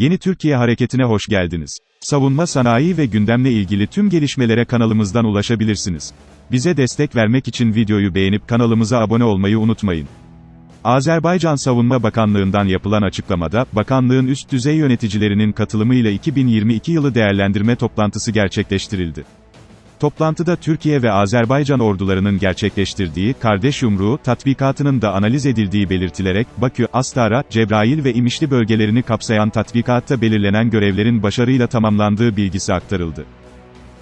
Yeni Türkiye Hareketi'ne hoş geldiniz. Savunma sanayi ve gündemle ilgili tüm gelişmelere kanalımızdan ulaşabilirsiniz. Bize destek vermek için videoyu beğenip kanalımıza abone olmayı unutmayın. Azerbaycan Savunma Bakanlığı'ndan yapılan açıklamada, bakanlığın üst düzey yöneticilerinin katılımıyla 2022 yılı değerlendirme toplantısı gerçekleştirildi. Toplantıda Türkiye ve Azerbaycan ordularının gerçekleştirdiği kardeş yumruğu tatbikatının da analiz edildiği belirtilerek Bakü, Astara, Cebrail ve İmişli bölgelerini kapsayan tatbikatta belirlenen görevlerin başarıyla tamamlandığı bilgisi aktarıldı.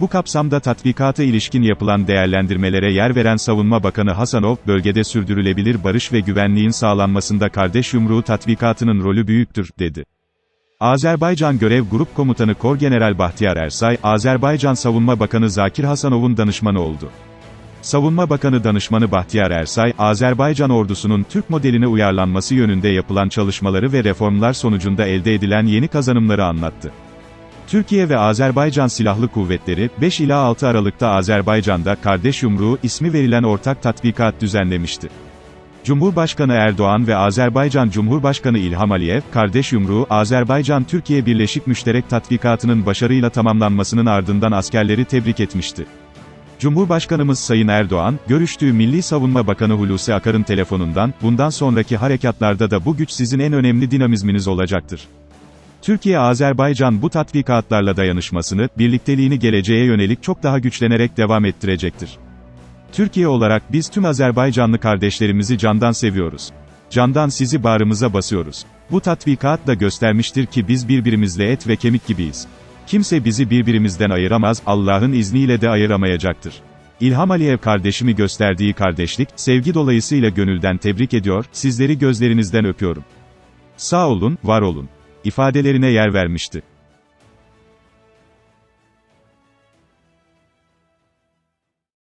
Bu kapsamda tatbikata ilişkin yapılan değerlendirmelere yer veren Savunma Bakanı Hasanov, bölgede sürdürülebilir barış ve güvenliğin sağlanmasında kardeş yumruğu tatbikatının rolü büyüktür, dedi. Azerbaycan Görev Grup Komutanı Korgeneral Bahtiyar Ersay, Azerbaycan Savunma Bakanı Zakir Hasanov'un danışmanı oldu. Savunma Bakanı Danışmanı Bahtiyar Ersay, Azerbaycan ordusunun Türk modeline uyarlanması yönünde yapılan çalışmaları ve reformlar sonucunda elde edilen yeni kazanımları anlattı. Türkiye ve Azerbaycan Silahlı Kuvvetleri, 5 ila 6 Aralık'ta Azerbaycan'da Kardeş Yumruğu ismi verilen ortak tatbikat düzenlemişti. Cumhurbaşkanı Erdoğan ve Azerbaycan Cumhurbaşkanı İlham Aliyev, Kardeş Yumruğu, Azerbaycan-Türkiye Birleşik Müşterek Tatbikatı'nın başarıyla tamamlanmasının ardından askerleri tebrik etmişti. Cumhurbaşkanımız Sayın Erdoğan, görüştüğü Milli Savunma Bakanı Hulusi Akar'ın telefonundan, bundan sonraki harekatlarda da bu güç sizin en önemli dinamizminiz olacaktır. Türkiye-Azerbaycan bu tatbikatlarla dayanışmasını, birlikteliğini geleceğe yönelik çok daha güçlenerek devam ettirecektir. Türkiye olarak biz tüm Azerbaycanlı kardeşlerimizi candan seviyoruz. Candan sizi bağrımıza basıyoruz. Bu tatbikat da göstermiştir ki biz birbirimizle et ve kemik gibiyiz. Kimse bizi birbirimizden ayıramaz, Allah'ın izniyle de ayıramayacaktır. İlham Aliyev kardeşimi gösterdiği kardeşlik, sevgi dolayısıyla gönülden tebrik ediyor, sizleri gözlerinizden öpüyorum. Sağ olun, var olun. ifadelerine yer vermişti.